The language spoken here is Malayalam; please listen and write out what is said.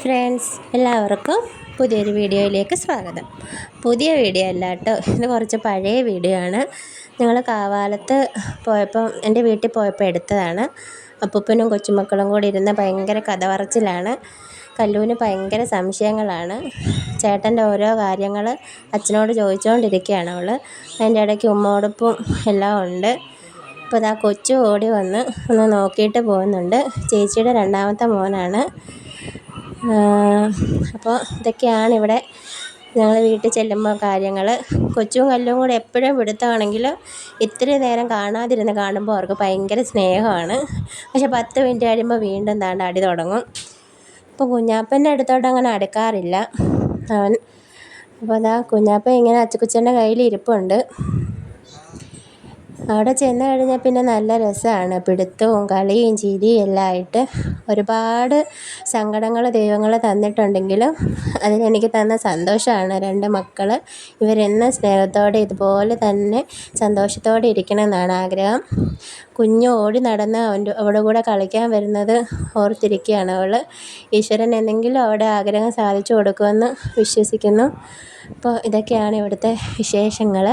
ഫ്രണ്ട്സ് എല്ലാവർക്കും പുതിയൊരു വീഡിയോയിലേക്ക് സ്വാഗതം. പുതിയ വീഡിയോ അല്ല കേട്ടോ ഇത് കുറച്ച് പഴയ വീഡിയോ ആണ്. ഞങ്ങൾ കാവാലത്ത് പോയപ്പോൾ എന്റെ വീട്ടിൽ പോയപ്പോൾ എടുത്തതാണ്. അപ്പൂപ്പനും കൊച്ചുമക്കളും കൂടി ഇരുന്ന് ഭയങ്കര കഥ പറച്ചിലാണ് ഭയങ്കര സംശയങ്ങളാണ്. ചേട്ടന്റെ ഓരോ കാര്യങ്ങൾ അച്ഛനോട് ചോദിച്ചുകൊണ്ടിരിക്കുകയാണ് അവൾ അതിന്റെ ഇടയ്ക്ക് ഉമ്മോടൊപ്പും എല്ലാം ഉണ്ട്. അപ്പോൾ ഇതാ കൊച്ചു ഓടി വന്ന് ഒന്ന് നോക്കിയിട്ട് പോകുന്നുണ്ട്. ചേച്ചിയുടെ രണ്ടാമത്തെ മോനാണ്. അപ്പോൾ ഇതൊക്കെയാണ് ഇവിടെ ഞങ്ങൾ വീട്ടിൽ ചെല്ലുമ്പോൾ കാര്യങ്ങൾ. കൊച്ചും കല്ലും കൂടെ എപ്പോഴും പിടുത്തമാണെങ്കിൽ ഇത്തിരി നേരം കാണാതിരുന്ന് കാണുമ്പോൾ അവർക്ക് ഭയങ്കര സ്നേഹമാണ്. പക്ഷെ പത്ത് മിനിറ്റ് കഴിയുമ്പോൾ വീണ്ടും താണ്ട് അടി തുടങ്ങും. അപ്പോൾ കുഞ്ഞാപ്പന്റെ അടുത്തോട്ട് അങ്ങനെ അടുക്കാറില്ല. അവൻ അപ്പോൾ അതാ കുഞ്ഞാപ്പൻ ഇങ്ങനെ അച്ചുക്കുച്ചന്റെ കയ്യിൽ ഇരിപ്പുണ്ട് അവിടെ ചെന്ന് കഴിഞ്ഞാൽ പിന്നെ നല്ല രസമാണ്. പിടുത്തവും കളിയും ചിരിയും എല്ലാം ആയിട്ട് ഒരുപാട് സങ്കടങ്ങൾ ദൈവങ്ങൾ തന്നിട്ടുണ്ടെങ്കിലും അതിനെനിക്ക് തന്ന സന്തോഷമാണ്. രണ്ട് മക്കൾ ഇവരെന്നും സ്നേഹത്തോടെ ഇതുപോലെ തന്നെ സന്തോഷത്തോടെ ഇരിക്കണം എന്നാണ് ആഗ്രഹം. കുഞ്ഞ് ഓടി നടന്ന് അവന്റെ അവിടെ കൂടെ കളിക്കാൻ വരുന്നത് ഓർത്തിരിക്കുകയാണ് അവൾ ഈശ്വരൻ എന്തെങ്കിലും അവിടെ ആഗ്രഹം സാധിച്ചു കൊടുക്കുമെന്ന് വിശ്വസിക്കുന്നു. അപ്പോൾ ഇതൊക്കെയാണ് ഇവിടുത്തെ വിശേഷങ്ങൾ